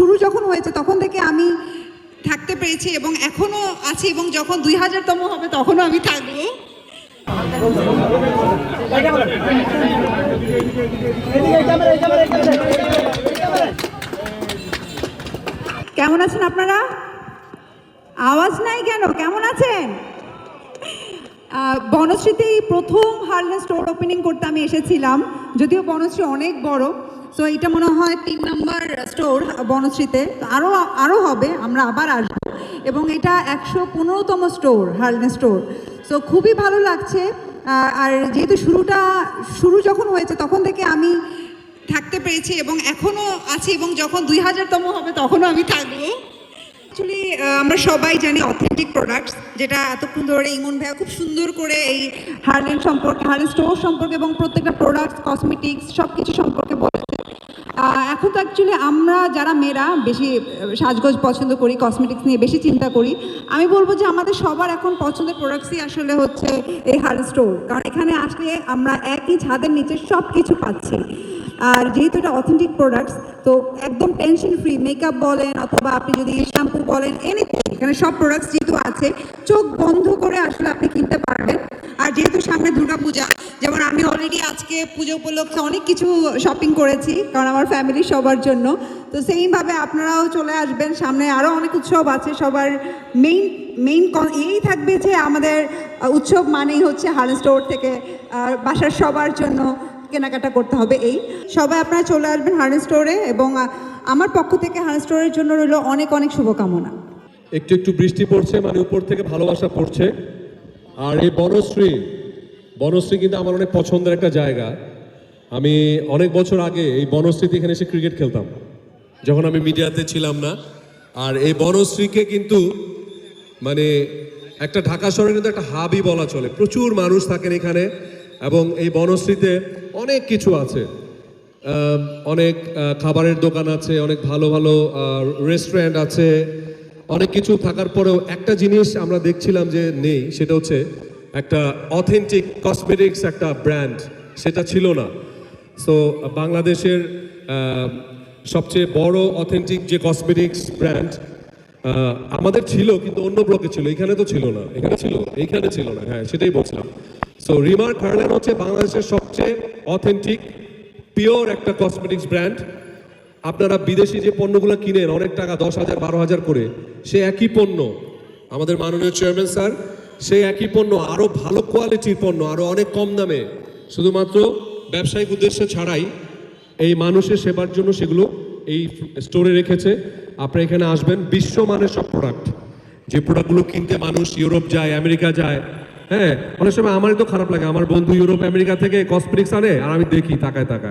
শুরু যখন হয়েছে তখন থেকে আমি থাকতে পেরেছি এবং এখনও আছি এবং যখন দুই হাজারতম হবে তখনও আমি থাকব। কেমন আছেন আপনারা? আওয়াজ নাই কেন? কেমন আছেন? আহ, বনশ্রীতে এই প্রথম হার্লে স্টোর ওপেনিং করতে আমি এসেছিলাম যদিও বনশ্রী অনেক বড় সো এটা মনে হয় তিন নম্বর স্টোর বনশ্রীতে। আরও আরও হবে, আমরা আবার আসব। এবং এটা একশো পনেরোতম স্টোর হার্লে স্টোর সো খুবই ভালো লাগছে। আর যেহেতু শুরুটা, শুরু যখন হয়েছে, তখন থেকে আমি থাকতে পেরেছি এবং এখনও আছি এবং যখন দুই হাজারতম হবে, তখনও আমি থাকব। অ্যাকচুয়ালি আমরা সবাই জানি অথেন্টিক প্রোডাক্টস যেটা এতক্ষণ ধরে ইমন ভাইয়া খুব সুন্দর করে এই হার্লেন সম্পর্কে হার্লেন স্টোর সম্পর্কে এবং প্রত্যেকটা প্রোডাক্টস কসমেটিক্স সব কিছু সম্পর্কে এখন তো অ্যাকচুয়ালি আমরা যারা মেয়েরা বেশি সাজগোজ পছন্দ করি কসমেটিক্স নিয়ে বেশি চিন্তা করি, আমি বলব যে আমাদের সবার এখন পছন্দের প্রোডাক্টসই আসলে হচ্ছে এই হার্লেন স্টোর। কারণ এখানে আসলে আমরা একই ছাদের নিচে সব কিছু পাচ্ছি। আর যেহেতু এটা অথেন্টিক প্রোডাক্টস তো একদম টেনশন ফ্রি মেকআপ বলেন অথবা আপনি যদি শ্যাম্পু বলেন এনিথিং এখানে সব প্রোডাক্টস যেহেতু আছে, চোখ বন্ধ করে আসলে আপনি কিনতে পারবেন। আর যেহেতু সামনে দুর্গাপূজা, যেমন আমি অলরেডি আজকে পুজো উপলক্ষে অনেক কিছু শপিং করেছি, কারণ আমার ফ্যামিলি সবার জন্য। তো সেইভাবে আপনারাও চলে আসবেন, সামনে আরও অনেক উৎসব আছে, সবার মেইন মেইন এই থাকবে যে আমাদের উৎসব মানেই হচ্ছে হার্ন স্টোর থেকে বাসার সবার জন্য কেনাকাটা করতে হবে এই। সবাই আপনারা চলে আসবেন হার্ন স্টোরে এবং আমার পক্ষ থেকে হার্ন স্টোরের জন্য রইল অনেক অনেক শুভকামনা। একটু একটু বৃষ্টি পড়ছে মানে উপর থেকে ভালোবাসা পড়ছে। আর এই বনশ্রী বনশ্রী কিন্তু আমার অনেক পছন্দের একটা জায়গা। আমি অনেক বছর আগে এই বনশ্রীতে এখানে এসে ক্রিকেট খেলতাম। যখন আমি মিডিয়াতে ছিলাম না। আর এই বনশ্রীকে কিন্তু মানে একটা ঢাকা শহরে কিন্তু একটা হাবই বলা চলে। প্রচুর মানুষ থাকেন এখানে এবং এই বনশ্রীতে অনেক কিছু আছে। অনেক খাবারের দোকান আছে, অনেক ভালো ভালো রেস্টুরেন্ট আছে। অনেক কিছু থাকার পরেও একটা জিনিস আমরা দেখছিলাম যে নেই, সেটা হচ্ছে একটা অথেন্টিক কসমেটিক্স একটা ব্র্যান্ড সেটা ছিল না। সো বাংলাদেশের সবচেয়ে বড় অথেন্টিক যে কসমেটিক্স ব্র্যান্ড আমাদের ছিল, কিন্তু অন্য ব্লকে ছিল, এখানে তো ছিল না। এখানে ছিল, এইখানে ছিল না। হ্যাঁ সেটাই বলছিলাম। সো রিমার হার্লেন হচ্ছে বাংলাদেশের সবচেয়ে অথেন্টিক পিওর একটা কসমেটিক্স ব্র্যান্ড আপনারা বিদেশি যে পণ্যগুলো কিনেন, অনেক টাকা, দশ হাজার, বারো হাজার করে, সে একই পণ্য। আমাদের মাননীয় চেয়ারম্যান স্যার সেই একই পণ্য আরও ভালো কোয়ালিটির পণ্য আরও অনেক কম দামে। শুধুমাত্র ব্যবসায়িক উদ্দেশ্য ছাড়াই এই মানুষের সেবার জন্য সেগুলো এই স্টোরে রেখেছে। আপনারা এখানে আসবেন, বিশ্বমানের সব প্রোডাক্ট যে প্রোডাক্টগুলো কিনতে মানুষ ইউরোপ যায়, আমেরিকা যায় হ্যাঁ? অনেক সময় আমারই তো খারাপ লাগে। আমার বন্ধু ইউরোপ, আমেরিকা থেকে কসমেটিক্স আনে, আর আমি দেখি, তাকায় তাকায়।